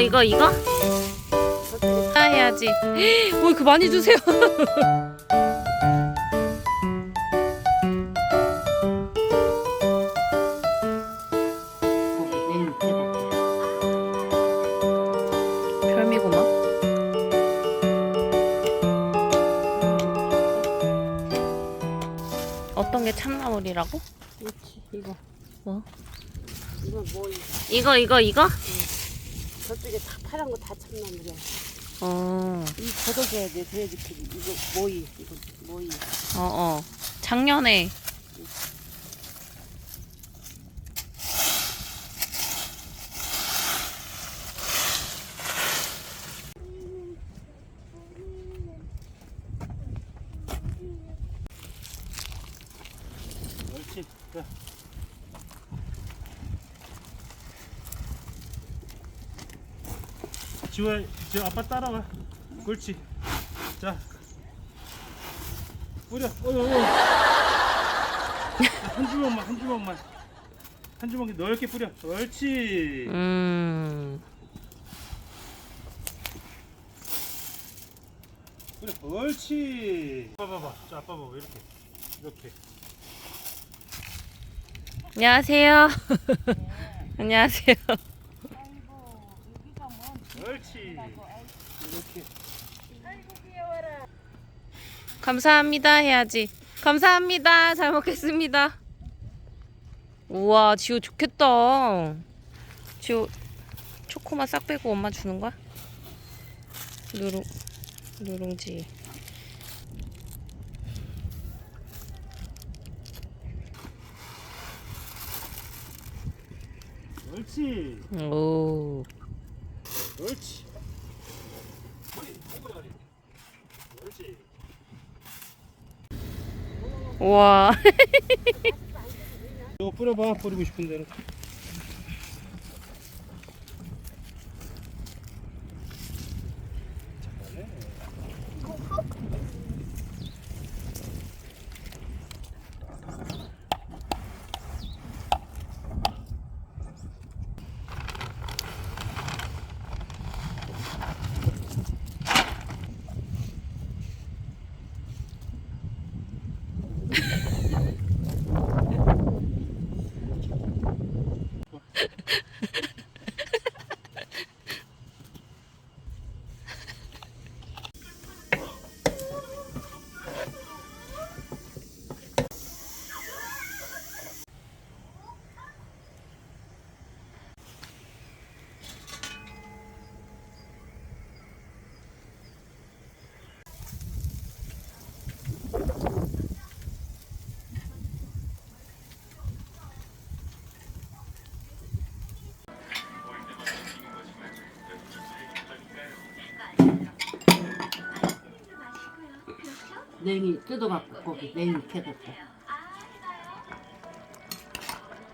이거 이거 이거? 아 해야지. 오 이거 많이 주세요. 거기 내일 해볼게. 별미구만. 어떤 게 참나물이라고? 이거. 뭐? 이거 뭐 이- 이거 이거 이거? 저쪽에 다 파란 거 다 참나물이야. 어, 이 걷어줘야 돼. 그래야지 그- 이거 모이 이거 모이. 어, 어. 작년에 지호야, 지호 아빠 따라와. 옳지. 자. 뿌려. 어, 어, 어. 한 주먹만, 한 주먹만. 한 주먹이 넓게 뿌려. 옳지. 음. 뿌려. 옳지. 아빠 봐봐. 자, 아빠 봐봐. 이렇게. 이렇게. 안녕하세요. 안녕하세요. 옳지. 이렇게. 감사합니다 해야지. 감사합니다. 잘 먹겠습니다. 우와, 지호 좋겠다. 지호 초코만 싹 빼고 엄마 주는 거야? 누룽 누룽지. 옳지. 오. 옳지. 우와. 이거 뿌려봐. 뿌리고 싶은 대로. 냉이 뜯어갖고 거기 냉이 캐갖고.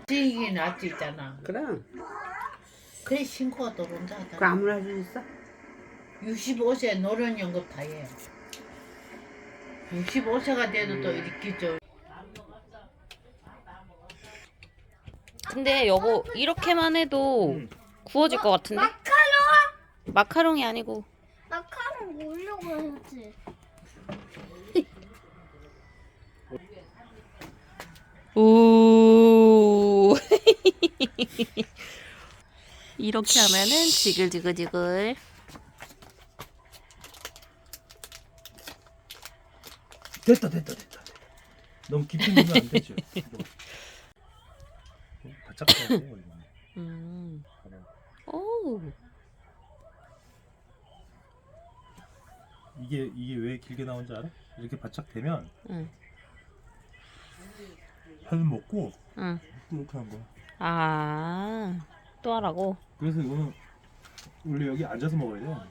지익이 낫지 있잖아. 그럼 그래 신고가 들어온다. 그 아무나 할 수 있어? 65세 노령연금 다 해. 65세가 돼도 또 이렇게 저 근데 여보 이렇게만 해도 응. 구워질 것 같은데? 마카롱? 마카롱이 아니고 마카롱 올려고 해야지. 오. 이렇게 하면은 지글지글지글. 됐다 됐다 됐다 너무 깊이 넣으면 안 되죠 바짝 해야 돼 원래 음. 오. 이게 이게 왜 길게 나온지 알아? 이렇게 바짝 되면 응. 한 먹고 응. 이렇게 한 거야 아. 또 하라고. 그래서 이거는 원래 여기 앉아서 먹어야 돼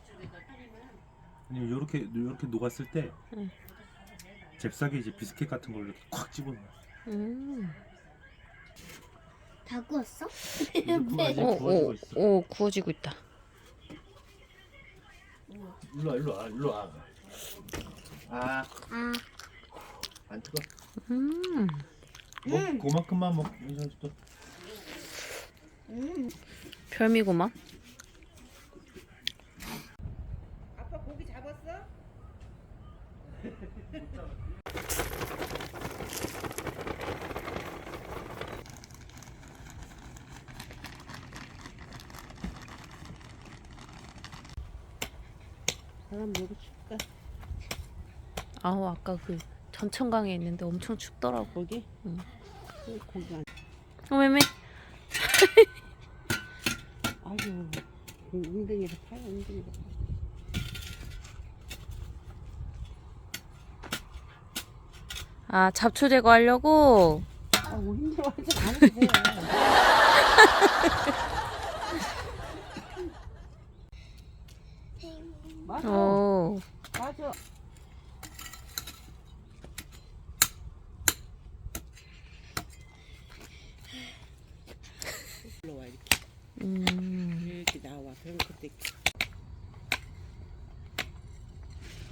아니면 이렇게 이렇게 녹았을 때 응. 잽싸게 이제 비스켓 같은 걸로 이렇게 콱 집어넣어 음. 다 구웠어? 이제 오, 구워지고 오, 있어 오, 구워지고 있다. 일로 와 일로 와 일로 와 아, 아, 안 뜨거. 음. 뭐, 음. 어, 그만큼만 먹. 이선수도. 음. 별미구만. 아빠 고기 잡았어? 사람 먹어줄까? 아우 아까 그 전천강에 있는데 엄청 춥더라고. 거기? 응. 그 고기 안. 어 매매. 아유, 그 웅덩이를 파요, 웅덩이를 파. 아 잡초 제거하려고. 아우, 힘들어 하지 않으세요. 맞아, 오. 맞아. 올라와 이렇게 음. 이렇게 그때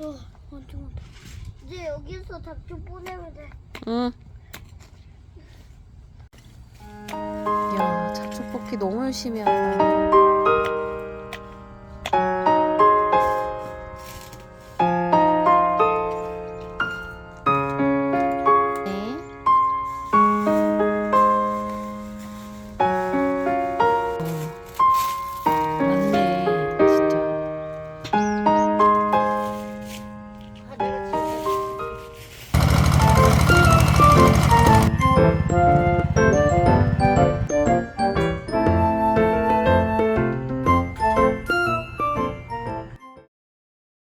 어, 엄청 많다. 이제 여기서 잡초 보내면 돼. 응. 야 잡초 뽑기 너무 열심히 한다.